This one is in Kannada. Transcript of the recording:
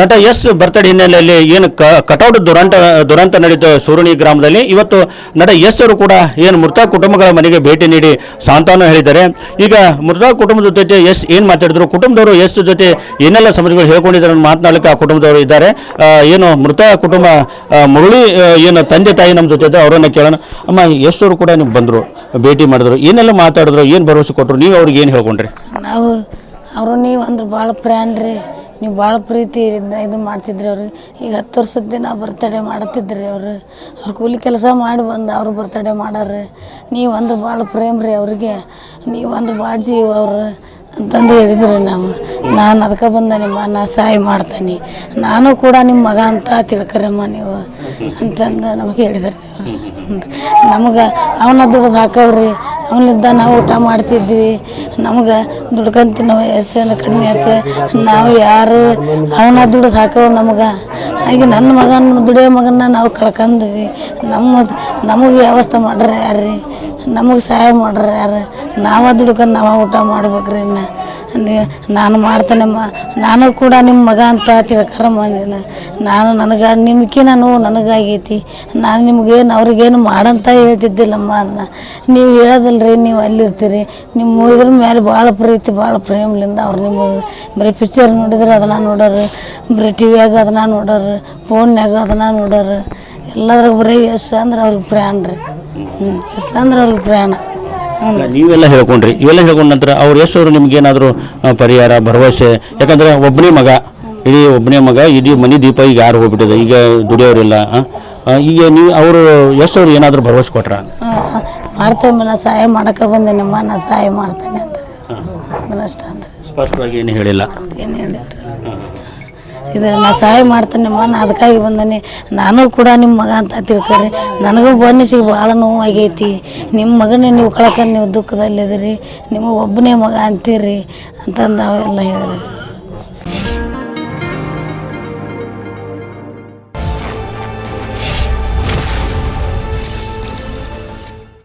ನಟ ಎಸ್ ಬರ್ತಡೆ ಹಿನ್ನೆಲೆಯಲ್ಲಿ ಏನು ಕಟೌಟ್ ದುರಂತ ದುರಂತ ನಡೆದ ಸೂರುಣಿ ಗ್ರಾಮದಲ್ಲಿ. ಇವತ್ತು ನಟ ಎಸ್ ಅವರು ಕೂಡ ಏನು ಮೃತ ಕುಟುಂಬಗಳ ಮನೆಗೆ ಭೇಟಿ ನೀಡಿ ಸಾಂತ್ವನ ಹೇಳಿದ್ದಾರೆ. ಈಗ ಮೃತ ಕುಟುಂಬದ ಜೊತೆ ಎಸ್ ಏನು ಮಾತಾಡಿದ್ರು? ಕುಟುಂಬದವರು ಎಸ್ ಜೊತೆ ಏನೆಲ್ಲ ಸಮಸ್ಯೆಗಳು ಹೇಳ್ಕೊಂಡಿದ್ದಾರೆ ಮಾತನಾಡಲಿಕ್ಕೆ ಆ ಕುಟುಂಬದವರು ಇದ್ದಾರೆ. ಏನು ಮೃತ ಕುಟುಂಬ ಮುರುಳಿ ಏನು ತಂದೆ ತಾಯಿ ನಮ್ಮ ಜೊತೆ ಅವರನ್ನು ಕೇಳೋಣ. ಅಮ್ಮ, ಎಸ್ ಅವರು ಕೂಡ ನೀವು ಬಂದರು, ಭೇಟಿ ಮಾಡಿದ್ರು. ಏನೆಲ್ಲ ಮಾತಾಡಿದ್ರು, ಏನು ಭರವಸೆ ಕೊಟ್ಟರು ನೀವು ಅವ್ರಿಗೆ ಏನು ಹೇಳ್ಕೊಂಡ್ರಿ? ನಾವು, ಅವರು ನೀವು ಅಂದ್ರೆ ಭಾಳ ಪ್ರ್ಯಾನ್ ರೀ ನೀವು ಭಾಳ ಪ್ರೀತಿಯಿಂದ ಇದು ಮಾಡ್ತಿದ್ರಿ ಅವ್ರು. ಈಗ ಹತ್ತು ವರ್ಷದ ದಿನ ಬರ್ತಡೇ ಮಾಡತ್ತಿದ್ರಿ ಅವರು. ಅವ್ರು ಕೂಲಿ ಕೆಲಸ ಮಾಡಿ ಬಂದು ಅವ್ರು ಬರ್ತಡೇ ಮಾಡಾರ್ರಿ ನೀವು ಅಂದ್ರೆ ಭಾಳ ಪ್ರೇಮ್ ರೀ ಅವ್ರಿಗೆ. ನೀವು ಅಂದ್ರೆ ಬಾಜಿ ಅವ್ರು ಅಂತಂದು ಹೇಳಿದ್ರು ನಾವು. ನಾನು ಅದಕ್ಕೆ ಬಂದ ನಿಮ್ಮ ನಾ ಸಹಾಯ ಮಾಡ್ತೀನಿ. ನಾನು ಕೂಡ ನಿಮ್ಮ ಮಗ ಅಂತ ತಿಳ್ಕರಮ್ಮ ನೀವು ಅಂತಂದು ನಮಗೆ ಹೇಳಿದ್ರು ನಮಗೆ ಅವನ ದುಡ್ದು ಹಾಕವ್ರಿ. ಅವನಿದ್ದ ನಾವು ಊಟ ಮಾಡ್ತಿದ್ವಿ. ನಮ್ಗೆ ದುಡ್ಕಂತ ನಾವು ಎಸ್ಸೇನು ಕಡಿಮೆ ಆಯ್ತು ನಾವು ಯಾರು ಅವನ ದುಡ್ದು ಹಾಕೋ ನಮಗೆ. ಹಾಗೆ ನನ್ನ ಮಗನ, ದುಡಿಯೋ ಮಗನ ನಾವು ಕಳ್ಕೊಂಡ್ವಿ ನಮ್ಮ, ನಮಗೆ ವ್ಯವಸ್ಥೆ ಮಾಡ್ರ ಯಾರ್ರಿ? ನಮಗೆ ಸಹಾಯ ಮಾಡ್ರೆ ಯಾರು? ನಾವ ದುಡ್ಕೊಂಡು ನಾವ ಊಟ ಮಾಡ್ಬೇಕ್ರಿ ಇನ್ನು. ನಾನು ಮಾಡ್ತೇನಮ್ಮ ನಾನು ಕೂಡ ನಿಮ್ಮ ಮಗ ಅಂತ ತಿಳ್ಕಾರ ಮಾಡಿನ ನಾನು ನನಗೆ, ನಿಮ್ಕಿನ ನೋವು ನನಗಾಗೈತಿ. ನಾನು ನಿಮ್ಗೇನು, ಅವ್ರಿಗೇನು ಮಾಡಂತ ಹೇಳ್ತಿದ್ದಿಲ್ಲಮ್ಮ ಅನ್ನ. ನೀವು ಹೇಳೋದಿಲ್ರಿ, ನೀವು ಅಲ್ಲಿರ್ತೀರಿ. ನಿಮ್ಮ ಇದ್ರ ಮೇಲೆ ಭಾಳ ಪ್ರೀತಿ ಭಾಳ ಪ್ರೇಮ್ಲಿಂದ ಅವ್ರು ನಿಮ್ಮ ಬರೀ ಪಿಕ್ಚರ್ ನೋಡಿದ್ರೆ ಅದನ್ನ ನೋಡೋರು, ಬರೀ ಟಿ ವಿಯಾಗ ಅದನ್ನ ನೋಡೋರು, ಫೋನ್ಯಾಗ ಅದನ್ನ ನೋಡೋರು. ಎಲ್ಲದ್ರಾಗ ಬರೀ ಎಷ್ಟು ಅಂದ್ರೆ ಅವ್ರಿಗೆ ಪ್ರಾಣ ರೀ. ಹ್ಞೂ ಎಷ್ಟು ಅಂದ್ರೆ ಅವ್ರಿಗೆ ಪ್ರಾಣ. ನೀವೆಲ್ಲ ಹೇಳ್ಕೊಂಡ್ರಿ. ಇವೆಲ್ಲ ಹೇಳ್ಕೊಂಡ ನಂತರ ಅವ್ರು ಎಷ್ಟು ನಿಮ್ಗೇನಾದರೂ ನಿಮ್ಗೆ ಏನಾದರೂ ಪರಿಹಾರ ಭರವಸೆ ಯಾಕಂದ್ರೆ ಒಬ್ಬನೇ ಮಗ ಇಡೀ ಒಬ್ಬನೇ ಮಗ ಇಡೀ ಮನೆ ದೀಪ ಈಗ ಯಾರು ಹೋಗ್ಬಿಟ್ಟಿದೆ ಈಗ ದುಡಿಯೋರಿಲ್ಲ ಈಗ ನೀವು ಅವರು ಎಷ್ಟು ಅವ್ರು ಏನಾದರೂ ಭರವಸೆ ಕೊಟ್ರ? ಮಾಡ್ತೇವೆ ನಾ ಸಹಾಯ ಮಾಡಕ್ಕೆ ಬಂದೇನಮ್ಮ ನಾ ಸಹಾಯ ಮಾಡ್ತೇನೆ ಅಂತ. ಅಂದ್ರೆ ಸ್ಪಷ್ಟವಾಗಿ ಏನು ಹೇಳಿಲ್ಲ. ಏನು ಹೇಳಿದ್ರು? ಇದು ನಾ ಸಹಾಯ ಮಾಡ್ತೇನಮ್ಮ ನಾ ಅದಕ್ಕಾಗಿ ಬಂದೇನೆ. ನಾನು ಕೂಡ ನಿಮ್ಮ ಮಗ ಅಂತ ತಿಳ್ಕೊರಿ. ನನಗೂ ಬನ್ನಿಸಿಗೆ ಭಾಳ ನೋವಾಗೈತಿ. ನಿಮ್ಮ ಮಗನೇ ನೀವು ಕಳ್ಕೊಂಡು ನೀವು ದುಃಖದಲ್ಲಿದ್ದೀರಿ. ನಿಮ್ಮ ಒಬ್ಬನೇ ಮಗ ಅಂತೀರಿ ಅಂತಂದು ಅವೆಲ್ಲ ಹೇಳಿದ್ರು.